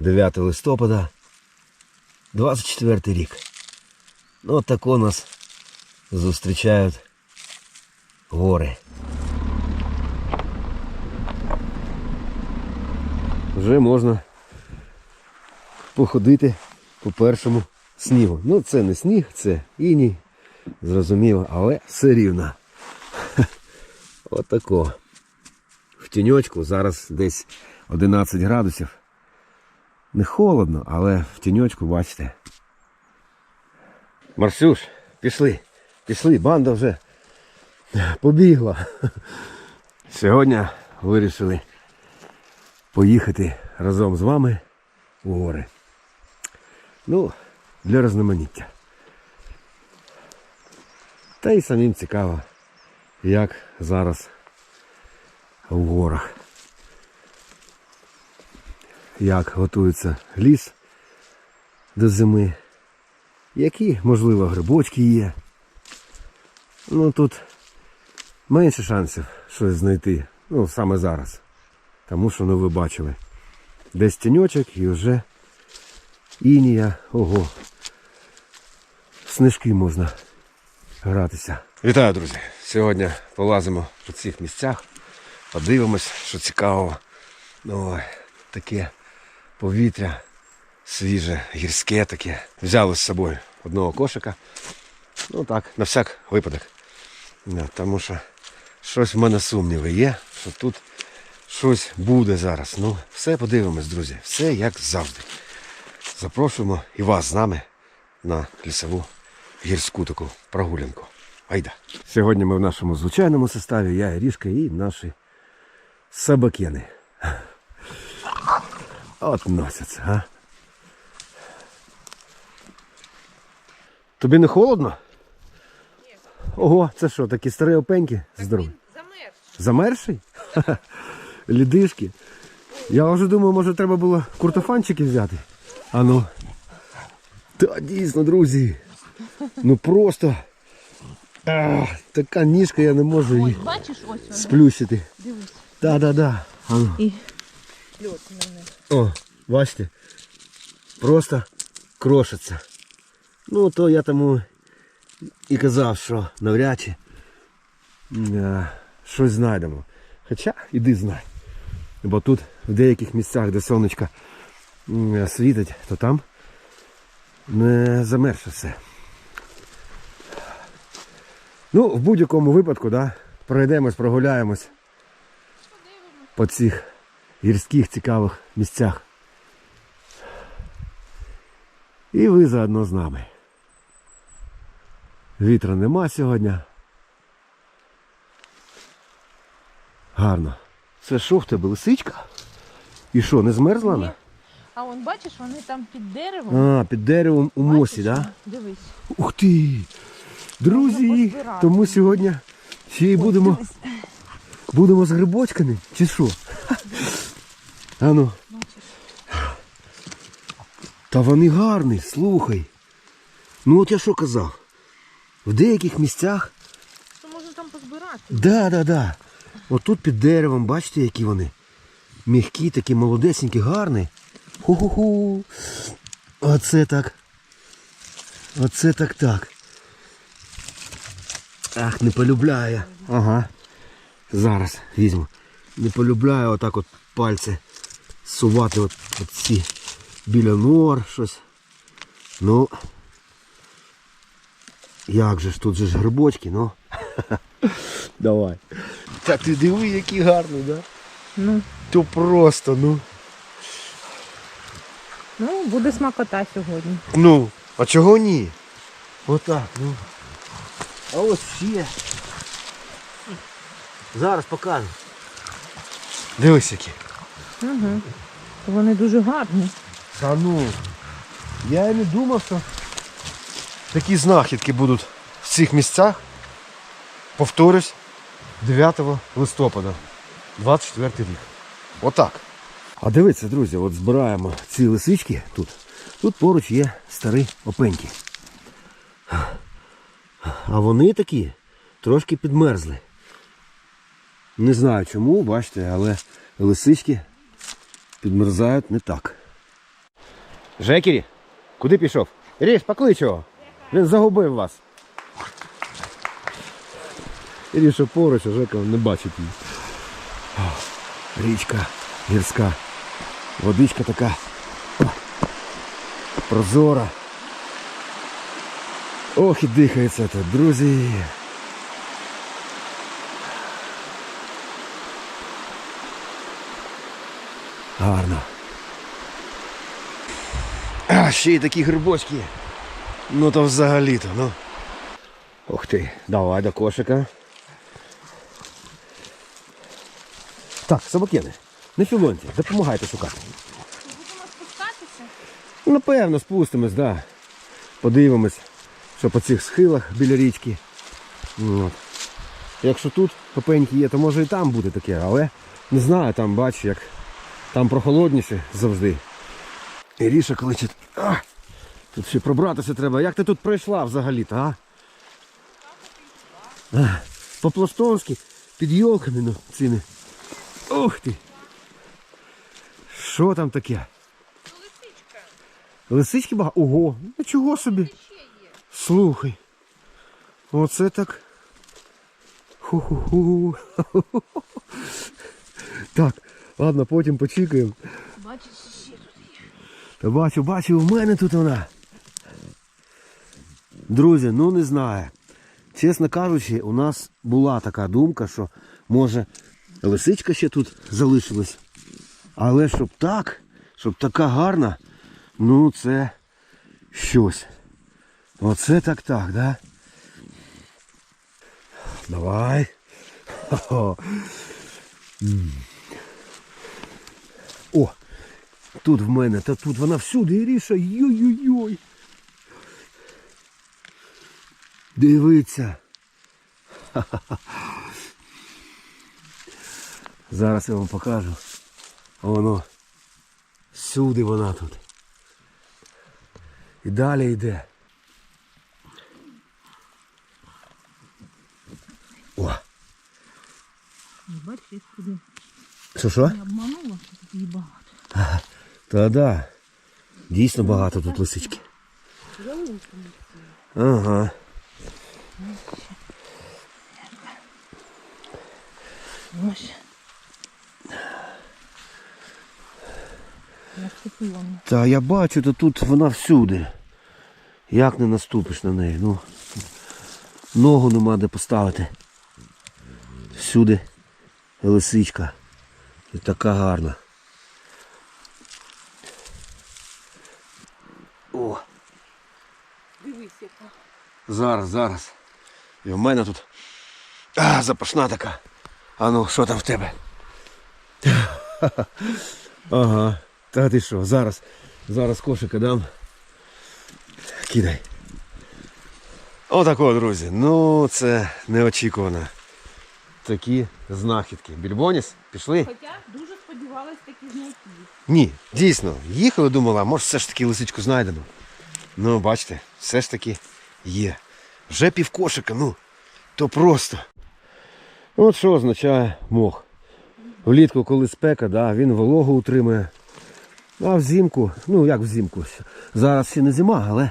9 листопада, 24 рік. Ну, от тако нас зустрічають гори. Вже можна походити по першому снігу. Ну, це не сніг, це іній, зрозуміло, але все рівно. Отако. В тіньочку зараз десь 11 градусів. Не холодно, але в тіньочку, бачите. Марсюш, пішли, пішли, банда вже побігла. Сьогодні вирішили поїхати разом з вами у гори. Ну, для різноманіття. Та й самим цікаво, як зараз в горах. Як готується ліс до зими. Які, можливо, грибочки є. Ну тут менше шансів щось знайти. Ну, саме зараз. Тому що, ну ви бачили. Десь тіньочок і вже інія. Ого. Снижки можна гратися. Вітаю, друзі! Сьогодні полазимо по цих місцях, подивимось, що цікавого. Ой, таке повітря свіже, гірське таке. Взяли з собою одного кошика. Ну так, на всяк випадок. Да, тому що щось в мене сумніви є, що тут щось буде зараз. Ну, все подивимось, друзі. Все як завжди. Запрошуємо і вас з нами на лісову гірську таку прогулянку. Айда. Сьогодні ми в нашому звичайному составі, я Ірішка і наші собакени. От носяться, а? Тобі не холодно? Ні. Ого, це що, такі старі опеньки? Здорові. Замерз. Замерший? Ха-ха. Лідишки. Я вже думаю, може треба було куртофанчики взяти. А ну. Та дійсно, друзі. Ну просто. А, така ніжка, я не можу її Ось, бачиш, ось воно. сплющити. Дивись. Да-да-да. А ну. І О, бачите. Просто крошиться. Ну, то я тому і казав, що навряд чи е, щось знайдемо. Хоча іди знай. Бо тут в деяких місцях, де сонечко світить, то там не замерше все. Ну, в будь-якому випадку, да, пройдемось, прогуляємось по цих гірських цікавих місцях. І ви заодно з нами. Вітра нема сьогодні. Гарно. Це що в тебе лисичка? І що, не змерзла вона? А он бачиш, вони там під деревом. А, під деревом у Бачиш, мосі, так? Да? Дивись. Ух ти! Друзі! Позбирати. Тому сьогодні ще й будемо, будемо з грибочками, чи що? Ану. Бачиш. Та вони гарні, слухай. Ну от я що казав. В деяких місцях, То можна там позбирати. да, да, да. От тут під деревом, бачите, які вони. М'які, такі молодесенькі, гарні. Ху-ху-ху. Оце так. Оце так так. Ах, не полюбляю. Ага. Зараз візьму. Не полюбляю отак от пальці сувати от, от ці біля нор щось. Ну. Як же ж тут же ж грибочки, ну. Давай. Та ти диви, який гарний, да? Ну, То просто, ну. ну, буде смакота сьогодні. Ну, а чого ні? Отак, ну. А ось ще. Зараз покажу. Дивись які. Угу. Вони дуже гарні. Та ну. Я і не думав, що такі знахідки будуть в цих місцях. Повторюсь, 9 листопада, 24 рік. Отак. А дивіться, друзі, от збираємо ці лисички тут. Тут поруч є старі опеньки. А вони такі трошки підмерзли. Не знаю чому, бачите, але лисички підмерзають не так. Жекері, куди пішов? Ріж, поклич його. Він загубив вас. Ріша поруч, а Жека не бачить її. Річка гірська. Водичка така прозора. Ох і дихається тут, друзі. Гарно. А, ще й такі грибочки. Ну то взагалі-то, ну. Ух ти, давай до кошика. Так, собакени, не філоньте, допомагайте шукати. Будемо спускатися. Напевно, спустимось, да. Подивимось, що по цих схилах біля річки. От. Якщо тут попеньки є, то може і там буде таке, але не знаю, там бач, як там прохолодніше завжди. І Ріша кличе. А, тут ще пробратися треба. Як ти тут пройшла взагалі-то, а? а По-пластонськи, під йолками, ну, цими. Ух ти! Що там таке? Лисичка. Лисички багато? Ого, ну чого собі? Слухай. Оце так. Ху-ху-ху. Так, ладно, потім почекаємо. Бачиш, ще тут є. Бачу, бачу, в мене тут вона. Друзі, ну не знаю. Чесно кажучи, у нас була така думка, що може лисичка ще тут залишилась. Але щоб так, щоб така гарна, ну це щось. Оце так так, да? Давай. Хо-хо. Тут в мене, та тут вона всюди Іріша. Йой-йой-йой. Дивиться. Ха-ха-ха. Зараз я вам покажу. Воно. Всюди вона тут. І далі йде. О, Бачиш, туди. що що? Я обманула, що тут її багато. Та да. Дійсно багато тут лисички. Ага. Та я бачу, то тут вона всюди. Як не наступиш на неї? Ну, ногу нема де поставити. Всюди лисичка. І така гарна. О, Дивись, яка. зараз, зараз. І в мене тут а, запашна така. А ну, що там в тебе? Ага. Та ти що, зараз, зараз кошика дам. Кидай. Отако, друзі. Ну, це неочікувано. Такі знахідки. Більбоніс, пішли? Хоча дуже сподівалась таки знайти. Ні, дійсно. Їхали, думала, може все ж таки лисичку знайдемо. Ну, бачите, все ж таки є. Вже півкошика, ну, то просто. От що означає мох. Влітку, коли спека, да, він вологу утримує. А взимку, ну як взимку, зараз ще не зима, але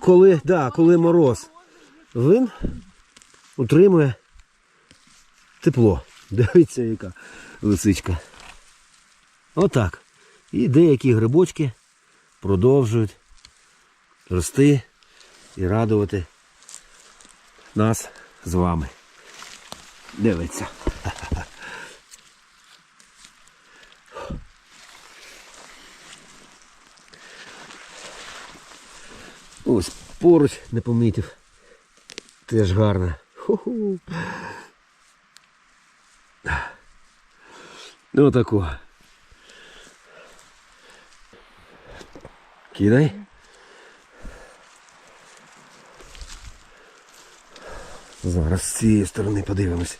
коли, да, коли мороз, він утримує тепло. Дивіться, яка лисичка. Отак. І деякі грибочки продовжують рости і радувати нас з вами. Дивиться. Ось поруч не помітив. Теж гарно. Ху-ху. Ну отаку Кидай. Зараз з цієї сторони подивимось.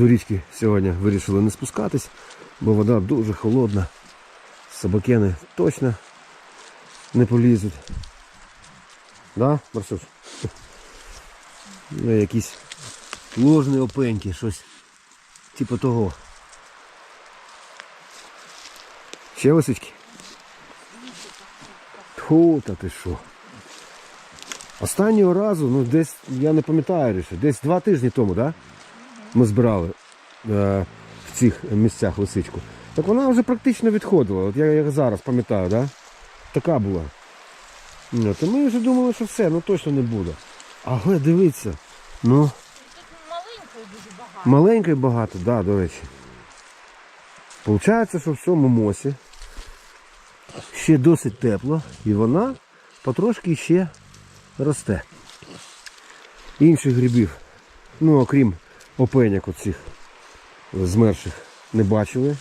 До річки сьогодні вирішили не спускатись, бо вода дуже холодна. Собакени точно не полізуть. Да, Марсуш? Ну, якісь ложні опеньки, щось типу того. Ще лисички? Тьфу, та ти що? Останнього разу, ну десь, я не пам'ятаю десь два тижні тому, да? Ми збирали е, в цих місцях лисичку. Так вона вже практично відходила. От я як зараз пам'ятаю, да? Така була. Ну, то ми вже думали, що все, ну точно не буде. Але дивіться, ну, Тут маленької дуже багато. маленька і багато, да, до речі. Получається, що в цьому мосі ще досить тепло і вона потрошки ще росте. Інших грибів, ну окрім опеняк оцих змерших, не бачили.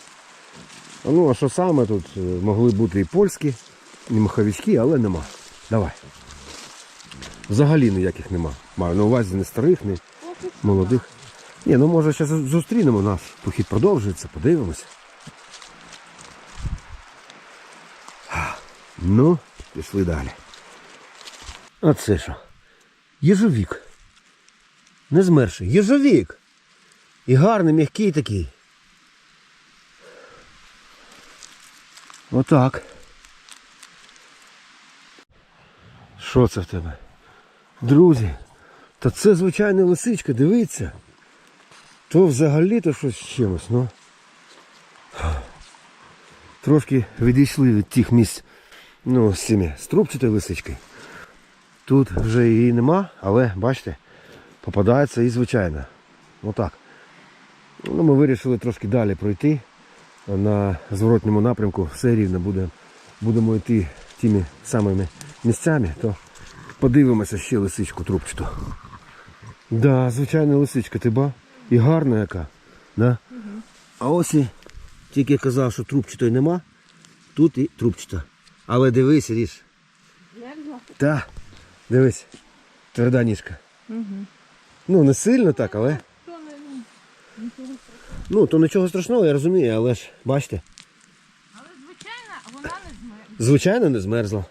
Ну, а що саме тут е, могли бути і польські, і маховички, але нема. Давай. Взагалі ніяких нема. Маю на увазі не старих, не молодих. Ні, ну може зараз зустрінемо наш похід продовжується, подивимося. Ну, пішли далі. А це що? Єжовік. Не змерший. Єжовік. І гарний, м'який такий. Отак. Що це в тебе? Друзі, та це звичайна лисичка, дивіться. То взагалі-то щось з чимось, ну. Трошки відійшли від тих місць, ну, з цими струбчатою лисичкою. Тут вже її нема, але бачите, попадається і звичайна. Отак. Ну, ми вирішили трошки далі пройти. На зворотньому напрямку все рівно буде, будемо йти тими самими місцями, то подивимося ще лисичку трубчату. Да, звичайна лисичка, ти ба? І гарна яка. Да? А ось і тільки казав, що трубчатої нема, тут і трубчата. Але дивись, ріж. Та, дивись, тверда ніжка. Угу. Ну, не сильно так, але. Ну, то нічого страшного, я розумію, але ж, бачите, Але звичайно, вона не змерзла. звичайно не змерзла.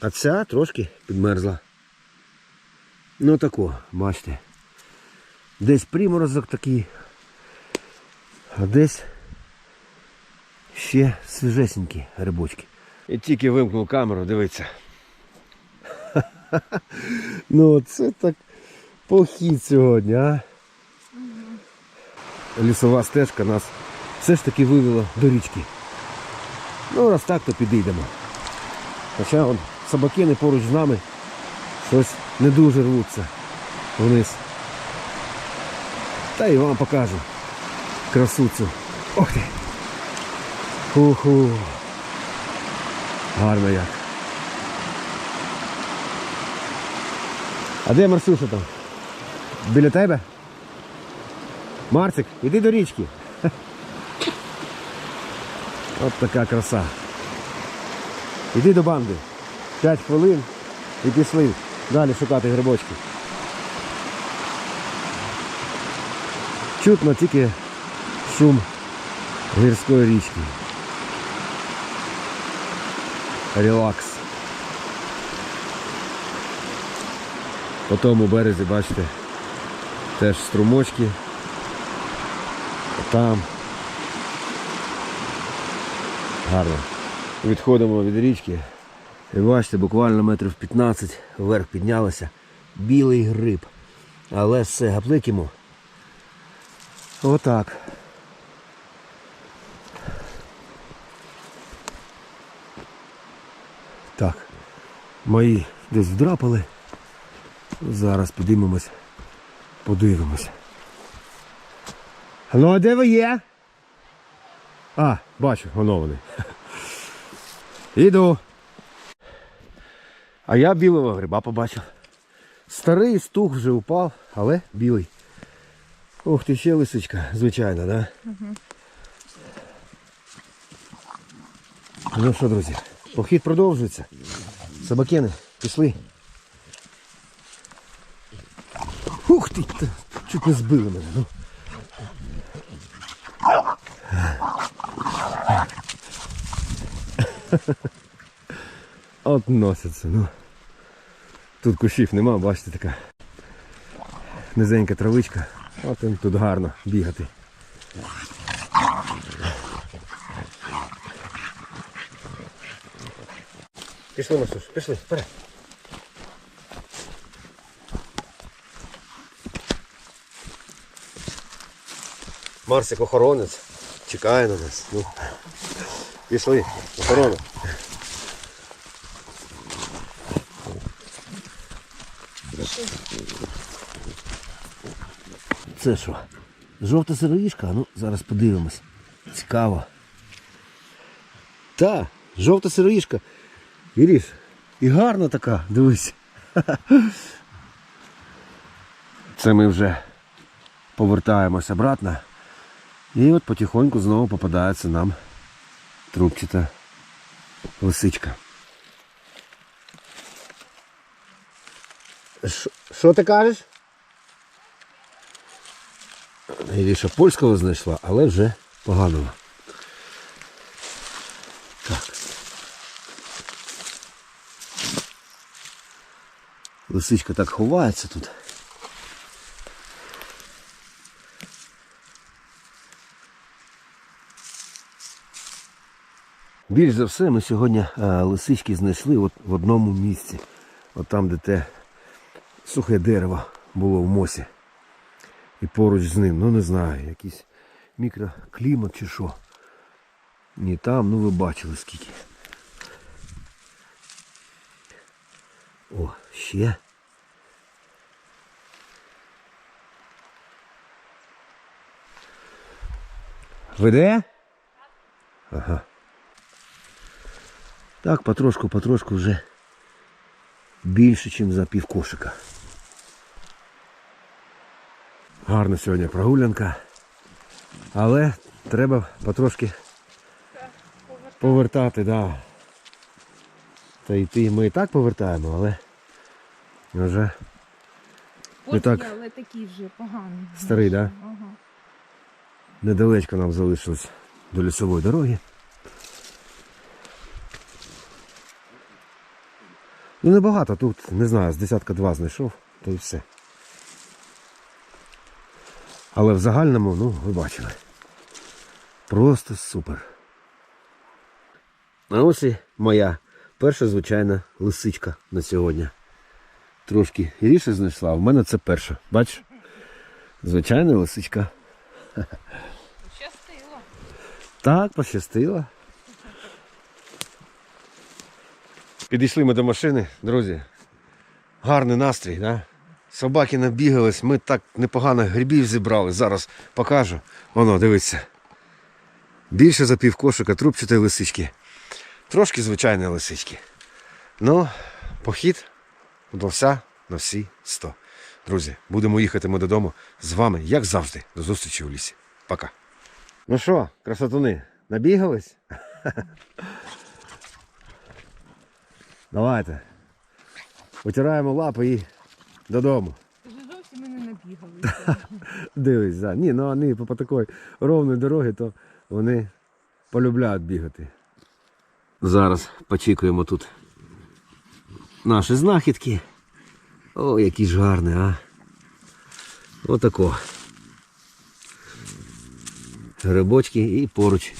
А ця трошки підмерзла. Ну тако, бачите. Десь приморозок такий, а десь ще свіжесенькі грибочки. І тільки вимкнув камеру, дивіться. ну це так похід сьогодні, а? Лісова стежка нас все ж таки вивела до річки. Ну, раз так, то підійдемо. Хоча он, собакини поруч з нами щось не дуже рвуться вниз. Та і вам покажу красу цю. Ох ти! Ху-ху. Гарно як. А де Марсюша там? Біля тебе? Марцик, іди до річки. От така краса. Іди до банди. П'ять хвилин і пішли далі шукати грибочки. Чутно тільки шум гірської річки. Релакс. По тому березі, бачите, теж струмочки. Там. Гарно. Відходимо від річки. І бачите, буквально метрів 15 вверх піднялося. Білий гриб. Але все, гаплик йому. Отак. Так. Мої десь вдрапали. Зараз підіймемось, подивимось. Ну, а де ви є? А, бачу, воно вони. Іду. А я білого гриба побачив. Старий стух вже упав, але білий. Ох ти ще лисичка, звичайно, да? Угу. Ну що, друзі, похід продовжується. Собакени, пішли. Ух ти, чуть не збили мене. Ну. От носяться, ну. Тут кущів нема, бачите, така низенька травичка. От їм тут гарно бігати. Пішли, Масюш, пішли, вперед. Марсик охоронець. Чекає на нас. Ну. Пішли, охорона. Це що? Жовта сироїшка? Ну, зараз подивимось. Цікаво. Та, жовта сироїшка. Віріш, і гарна така, дивись. Це ми вже повертаємось обратно. І от потихоньку знову попадається нам трубчата лисичка. Що- ти кажеш? Іріша польського знайшла, але вже поганого. Так. Лисичка так ховається тут. Більш за все ми сьогодні е, лисички знайшли от в одному місці. От там, де те сухе дерево було в мосі. І поруч з ним, ну не знаю, якийсь мікроклімат чи що. Ні там, ну ви бачили скільки. О, ще. Веде? Ага. Так, потрошку, потрошку вже більше, ніж за пів кошика. Гарна сьогодні прогулянка. Але треба потрошки повертати, да. Та йти ми і так повертаємо, але вже От так. є, але такий вже поганий. Старий, да? Ага. недалечко нам залишилось до лісової дороги. Ну небагато, тут, не знаю, з десятка два знайшов, то і все. Але в загальному, ну, ви бачили. Просто супер. А ось і моя перша звичайна лисичка на сьогодні. Трошки гірше знайшла, а в мене це перша. Бачиш? Звичайна лисичка. Щастило. Так, пощастило. Підійшли ми до машини, друзі. Гарний настрій, да? Собаки набігались, ми так непогано грибів зібрали. Зараз покажу. Воно, дивіться. Більше за пів кошика трубчатої лисички. Трошки звичайної лисички. Ну, похід удався на всі 100. Друзі, будемо їхати ми додому з вами, як завжди, до зустрічі у лісі. Пока. Ну що, красотуни, набігались? Давайте. Утираємо лапи і додому. Вже зовсім ми не набігали. Дивись, за. Ні, ну вони по, по такій ровній дорогі, то вони полюбляють бігати. Зараз почікуємо тут наші знахідки. О, які ж гарні, а. Отако. Грибочки і поруч.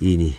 Іній.